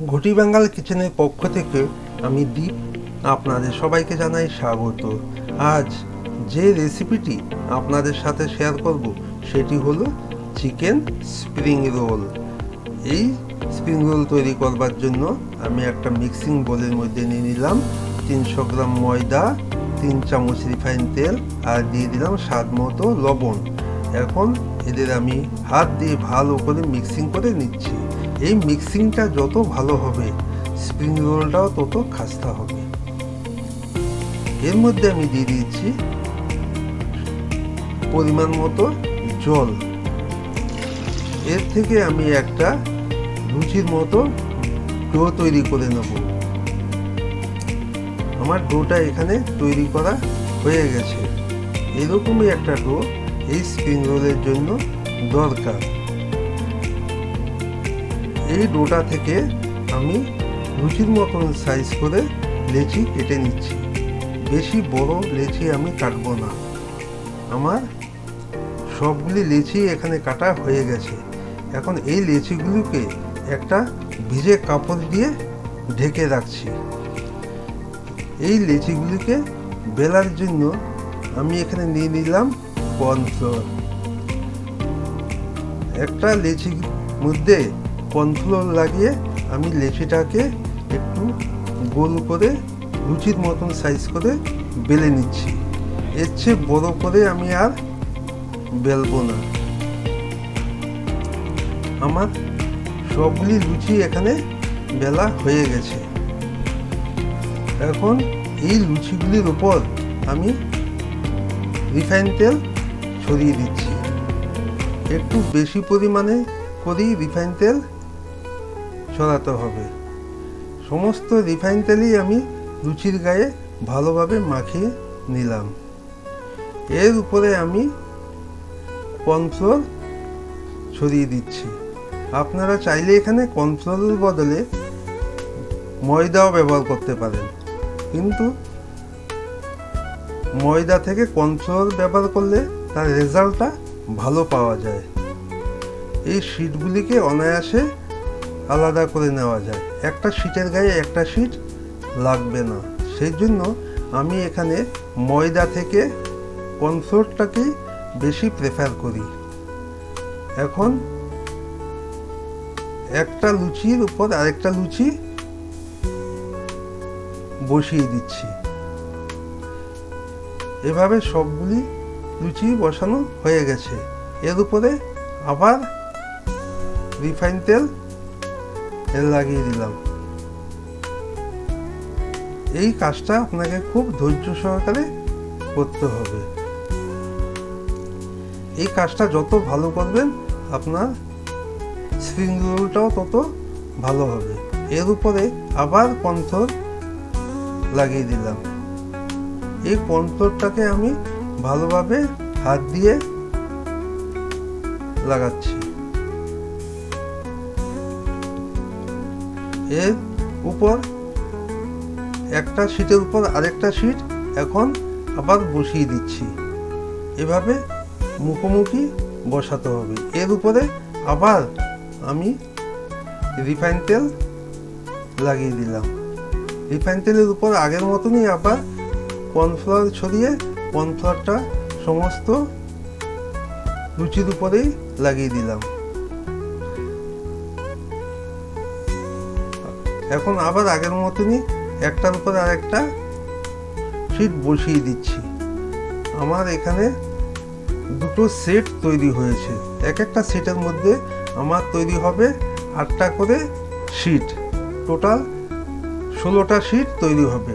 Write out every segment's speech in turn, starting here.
ঘটি বাঙ্গাল কিচেনের পক্ষ থেকে আমি দীপ, আপনাদের সবাইকে জানাই স্বাগত। আজ যে রেসিপিটি আপনাদের সাথে শেয়ার করব, সেটি হলো চিকেন স্প্রিং রোল। এই স্প্রিং রোল তৈরি করবার জন্য আমি একটা মিক্সিং বোলের মধ্যে নিয়ে নিলাম তিনশো গ্রাম ময়দা, তিন চামচ রিফাইন তেল, আর দিয়ে দিলাম স্বাদ মতো লবণ। এখন এদের আমি হাত দিয়ে ভালো করে মিক্সিং করে নিচ্ছি। এই মিক্সিংটা যত ভালো হবে স্প্রিং রোলটাও তত খাস্তা হবে। এর মধ্যে আমি দিয়ে দিয়েছি পরিমাণ মতো জল। এর থেকে আমি একটা লুচির মতো ডো তৈরি করে নেব। আমার ডোটা এখানে তৈরি করা হয়ে গেছে। এরকমই একটা ডো এই স্প্রিং রোলের জন্য দরকার। এই ডোটা থেকে আমি লুচির মতন সাইজ করে লেচি কেটে নিচ্ছি। বেশি বড় লেচি আমি কাটব না। আমার সবগুলি লেচি এখানে কাটা হয়ে গেছে। এখন এই লেচিগুলোকে একটা ভিজে কাপড় দিয়ে ঢেকে রাখছি। এই লেচিগুলিকে বেলার জন্য আমি এখানে নিয়ে নিলাম কর্নফ্লোর একটা লেচির মধ্যে কর্নফ্লোর লাগিয়ে আমি লেচিটাকে একটু গোল করে লুচির মতন সাইজ করে বেলে নিচ্ছি। এর চেয়ে বড়ো করে আমি আর বেলবো না। আমার সবগুলি লুচি এখানে বেলা হয়ে গেছে। এখন এই লুচিগুলির ওপর আমি রিফাইন তেল ছড়িয়ে দিচ্ছি। একটু বেশি পরিমাণে করেই রিফাইন তেল ছড়াতে হবে। সমস্ত রিফাইন তেলই আমি লুচির গায়ে ভালোভাবে মাখিয়ে নিলাম। এর উপরে আমি কর্নফ্লোর ছড়িয়ে দিচ্ছি। আপনারা চাইলে এখানে কর্নফ্লোরের বদলে ময়দাও ব্যবহার করতে পারেন। কিন্তু ময়দা থেকে কর্নফ্লোর ব্যবহার করলে তার রেজাল্টটা ভালো পাওয়া যায়। এই শিটগুলিকে অনায়াসে আলাদা করে নেওয়া যায়। একটা শিটের গায়ে একটা শিট লাগবে না। সেই জন্য আমি এখানে ময়দা থেকে কর্নফ্লোরটাকেই বেশি প্রেফার করি। এখন একটা লুচির উপর আরেকটা লুচি বসিয়ে দিচ্ছি। এভাবে সবগুলি লুচি বসানো হয়ে গেছে। এর উপরে আবার রিফাইন তেল লাগিয়ে দিলাম। এই কাজটা আপনাকে খুব ধৈর্য সহকারে করতে হবে। এই কাজটা যত ভালো করবেন, আপনার স্প্রিং রোলটাও তত ভালো হবে। এর উপরে আবার কন্থর লাগিয়ে দিলাম। এই কন্থরটাকে আমি ভালোভাবে হাত দিয়ে লাগাচ্ছি। এর উপর একটা শিটের উপর আরেকটা শিট এখন আবার বসিয়ে দিচ্ছি। এভাবে মুখোমুখি বসাতে হবে। এর উপরে আবার আমি রিফাইন তেল লাগিয়ে দিলাম। রিফাইন তেলের উপর আগের মতনই আবার কর্নফ্লাওয়ার ছড়িয়ে কর্নফ্লাওয়ারটা সমস্ত লুচির উপরেই লাগিয়ে দিলাম। এখন আবার আগের মতনই একটার উপর আরেকটা শিট বসিয়ে দিচ্ছি। আমার এখানে দুটো সেট তৈরি হয়েছে। এক একটা সেটের মধ্যে আমার তৈরি হবে আটটা করে শিট টোটাল ষোলোটা শিট তৈরি হবে।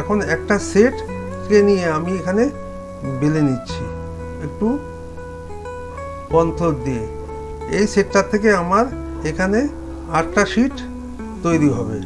এখন একটা সেটকে নিয়ে আমি এখানে বেলে নিচ্ছি। একটু পন্থর দিয়ে। এই সেটটার থেকে আমার এখানে আটটা শিট তৈরি হবে।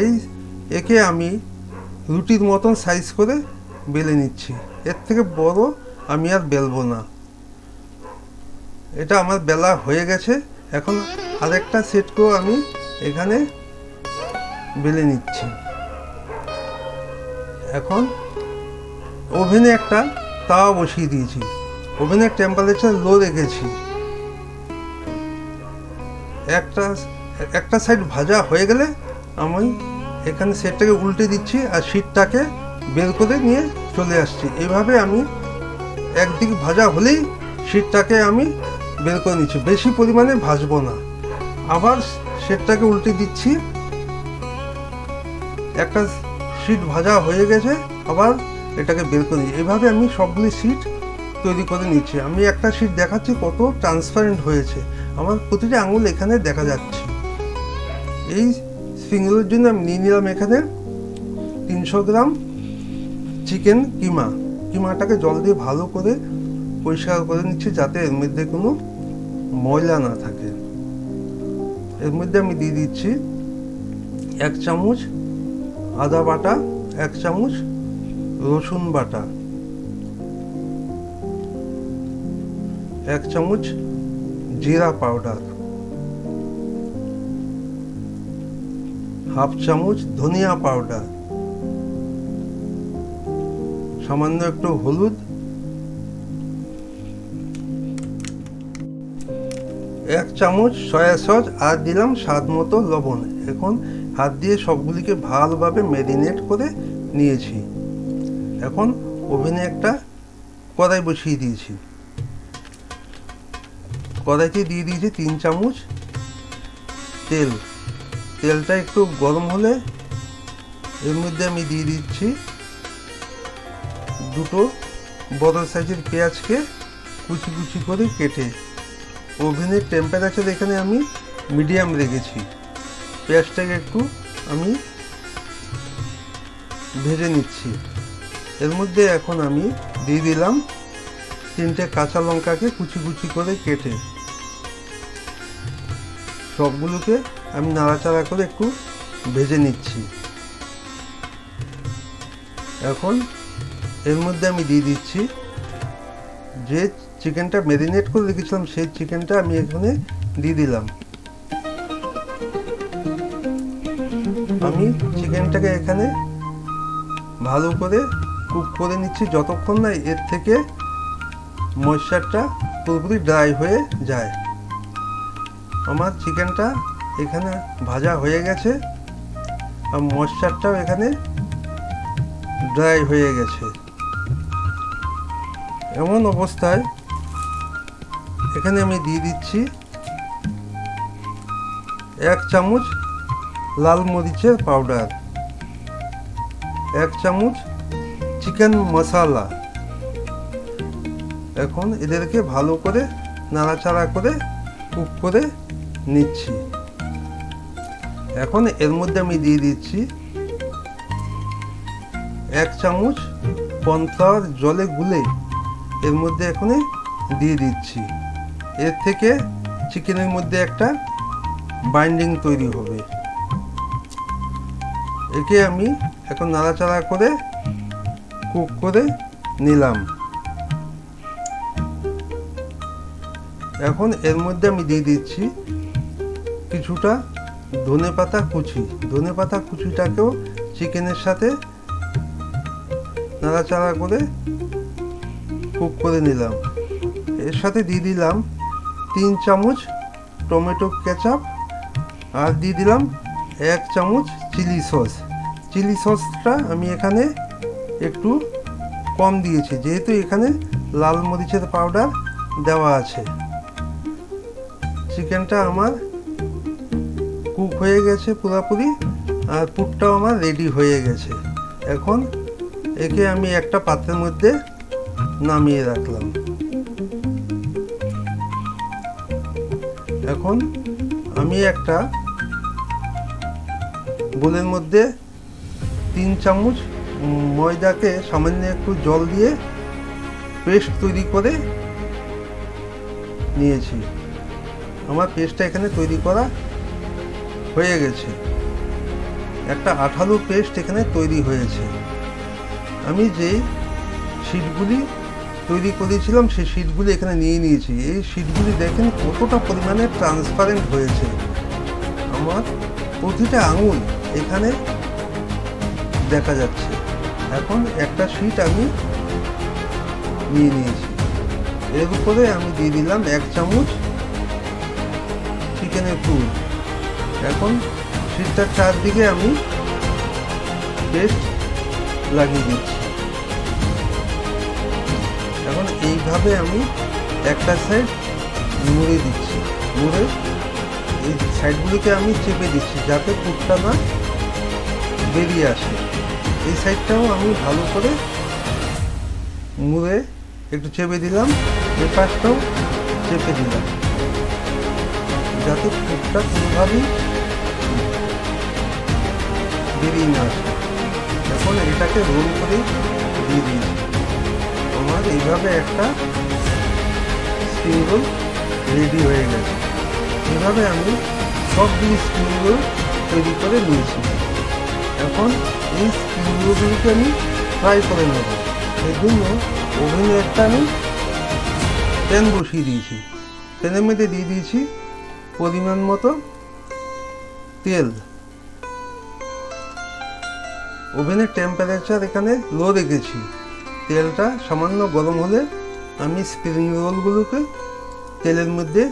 এই একে আমি রুটির মতন সাইজ করে বেলে নিচ্ছি। এর থেকে বড় আমি আর বেলবো না। এটা আমার বেলা হয়ে গেছে। এখন আরেকটা সেটকেও আমি এখানে বেলে নিচ্ছি। এখন ওভেনে একটা তাওয়া বসিয়ে দিয়েছি। ওভেনের টেম্পারেচার লো রেখেছি। একটা একটা সাইড ভাজা হয়ে গেলে আমি এখানে সেটটাকে উল্টে দিচ্ছি আর শীটটাকে বের করে নিয়ে চলে আসছি। এইভাবে আমি একদিক ভাজা হলেই শীটটাকে আমি বের করে নিচ্ছি। বেশি পরিমাণে ভাজবো না। আবার সেটটাকে উল্টে দিচ্ছি। একটা শীট ভাজা হয়ে গেছে, আবার এটাকে বের করে নিচ্ছি। এভাবে আমি সবগুলি শীট তৈরি করে নিচ্ছি। আমি একটা শীট দেখাচ্ছি কত ট্রান্সপারেন্ট হয়েছে। আমার প্রতিটা আঙুল এখানে দেখা যাচ্ছে। এই স্প্রিং রোলের জন্য আমি নিয়ে নিলাম এখানে তিনশো গ্রাম চিকেন কিমা। কিমাটাকে জল দিয়ে ভালো করে পরিষ্কার করে নিচ্ছি যাতে এর মধ্যে কোনো ময়লা না থাকে। এর মধ্যে আমি দিয়ে দিচ্ছি এক চামচ আদা বাটা, এক চামচ রসুন বাটা, এক চামচ জিরা পাউডার। হাফ চামচ ধনিয়া পাউডার, সামান্য একটু হলুদ, এক চামচ সয়া সস আর দিলাম স্বাদ মতো লবণ। এখন হাত দিয়ে সবগুলিকে ভালোভাবে ম্যারিনেট করে নিয়েছি। এখন ওভেনে একটা কড়াই বসিয়ে দিয়েছি। কড়াইতে দিয়ে দিয়েছি তিন চামচ তেল। তেলটা একটু গরম হলে এর মধ্যে আমি দিয়ে দিচ্ছি দুটো বড় সাইজের পেঁয়াজকে কুচি কুচি করে কেটে। ওভেনের টেম্পারেচার এখানে আমি মিডিয়াম রেখেছি। পেঁয়াজটাকে একটু আমি ভেজে নিচ্ছি। এর মধ্যে এখন আমি দিয়ে দিলাম তিনটে কাঁচা লঙ্কাকে কুচি কুচি করে কেটে। সবগুলোকে আমি নাড়াচাড়া করে একটু ভেজে নিচ্ছি। এখন এর মধ্যে আমি দিয়ে দিচ্ছি যে চিকেনটা ম্যারিনেট করে রেখেছিলাম, সেই চিকেনটা আমি এখানে দিয়ে দিলাম। আমি চিকেনটাকে এখানে ভালো করে কুক করে নিচ্ছি, যতক্ষণ না এর থেকে ময়েশ্চারটা পুরোপুরি ড্রাই হয়ে যায়। আমার চিকেনটা এখানে ভাজা হয়ে গেছে আর ময়েশ্চারটাও এখানে ড্রাই হয়ে গেছে। এমন অবস্থায় এখানে আমি দিয়ে দিচ্ছি এক চামচ লাল মরিচের পাউডার এক চামচ চিকেন মশলা এখন এদেরকে ভালো করে নাড়াচাড়া করে কুক করে নিচ্ছি। এখন এর মধ্যে আমি দিয়ে দিচ্ছি এক চামচ কর্নফ্লাওয়ার জলে গুলে এর মধ্যে এখানে দিয়ে দিচ্ছি। এর থেকে চিকেনের মধ্যে একটা বাইন্ডিং তৈরি হবে। একে আমি এখন নাড়াচাড়া করে কুক করে নিলাম। এখন এর মধ্যে আমি দিয়ে দিচ্ছি কিছুটা ধনে পাতা কুচি। ধনে পাতা কুচিটাকেও চিকেনের সাথে নাড়াচাড়া করে কুক করে নিলাম। এর সাথে দিয়ে দিলাম তিন চামচ টমেটো কেচাপ আর দিয়ে দিলাম এক চামচ চিলি সস। চিলি সসটা আমি এখানে একটু কম দিয়েছি, যেহেতু এখানে লাল মরিচের পাউডার দেওয়া আছে। চিকেনটা আমার কুক হয়ে গেছে পুরোপুরি আর পুরটাও আমার রেডি হয়ে গেছে। এখন একে আমি একটা পাত্রের মধ্যে নামিয়ে রাখলাম। এখন আমি একটা বোলের মধ্যে তিন চামচ ময়দাকে সামান্য একটু জল দিয়ে পেস্ট তৈরি করে নিয়েছি। আমার পেস্টটা এখানে তৈরি করা হয়ে গেছে। একটা আঠালো পেস্ট এখানে তৈরি হয়েছে। আমি যে শিটগুলি তৈরি করেছিলাম, সেই শিটগুলি এখানে নিয়ে নিয়েছি। এই শিটগুলি দেখেন কতটা পরিমাণে ট্রান্সপারেন্ট হয়েছে। আমার প্রতিটা আঙুল এখানে দেখা যাচ্ছে। এখন একটা শিট আমি নিয়ে নিয়েছি। এর উপরে আমি দিয়ে দিলাম এক চামচ চিকেনের টুল এখন শীতটার চারদিকে আমি পেস্ট লাগিয়ে দিচ্ছি। এখন এইভাবে আমি একটা সাইড মুড়ে দিচ্ছি। মুড়ে এই সাইডগুলিকে আমি চেপে দিচ্ছি যাতে পুরটা না বেরিয়ে আসে। এই সাইডটাও আমি ভালো করে মুড়ে একটু চেপে দিলাম এই পাশটাও চেপে দিলাম। যাতে পুরটা কোনোভাবেই বেরিয়ে না। এখন এটাকে রোল করে দিয়ে দিয়েছি আমার এইভাবে একটা স্প্রিং রোল রেডি হয়ে গেছে। এভাবে আমি সবগুলি স্প্রিং রোল তৈরি করে নিয়েছি। এখন এই স্প্রিং আমি ফ্রাই করে নেব। এর জন্য ওভেনে একটা আমি প্যান বসিয়ে দিয়েছি। প্যানের মধ্যে দিয়ে দিয়েছি পরিমাণ মতো তেল। ওভেনের টেম্পারেচার এখানে লো রেখেছি। তেলটা সামান্য গরম হলে আমি স্প্রিং রোলগুলোকে তেলের মধ্যে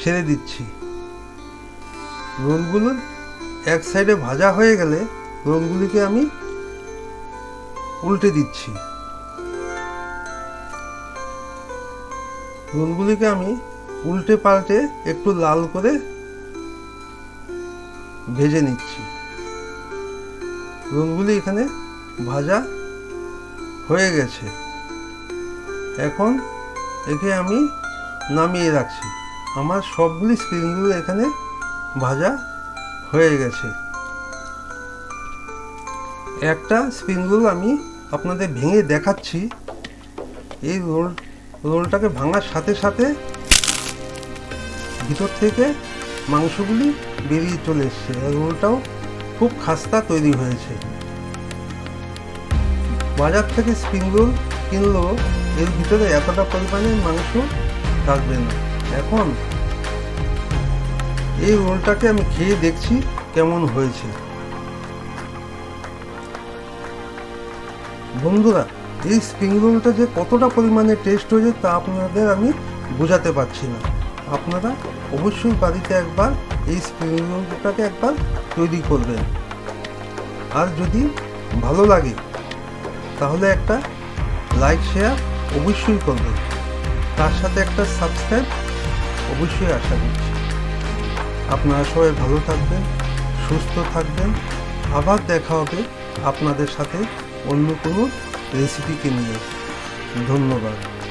ছেড়ে দিচ্ছি। রোলগুলো এক সাইডে ভাজা হয়ে গেলে রোলগুলিকে আমি উল্টে দিচ্ছি। রোলগুলিকে আমি উল্টে পাল্টে একটু লাল করে ভেজে নিচ্ছি। রোলগুলি এখানে ভাজা হয়ে গেছে। এখন একে আমি নামিয়ে রাখছি। আমার সবগুলি স্প্রিংগুলো এখানে ভাজা হয়ে গেছে। একটা স্প্রিং রোল আমি আপনাদের ভেঙে দেখাচ্ছি। এই রোল, রোলটাকে ভাঙার সাথে সাথে ভিতর থেকে মাংসগুলি বেরিয়ে চলে এসছে। রোলটাও খুব খাস্তা তৈরি হয়েছে। বাজার থেকে স্প্রিং রোল কিনলেও এর ভিতরে এতটা পরিমাণে মাংস থাকবে না। এখন এই রোলটাকে আমি খেয়ে দেখছি কেমন হয়েছে। বন্ধুরা, এই স্প্রিং রোলটা যে কতটা পরিমাণে টেস্ট হয়েছে তা আপনাদের আমি বোঝাতে পারছি না। আপনারা অবশ্যই বাড়িতে একবার এই স্প্রিং রোলটাকে একবার তৈরি করবেন আর যদি ভালো লাগে, তাহলে একটা লাইক শেয়ার অবশ্যই করবেন তার সাথে একটা সাবস্ক্রাইব অবশ্যই আশা করছি। আপনারা সবাই ভালো থাকবেন, সুস্থ থাকবেন। আবার দেখা হবে আপনাদের সাথে অন্য কোনো রেসিপিকে নিয়ে। ধন্যবাদ।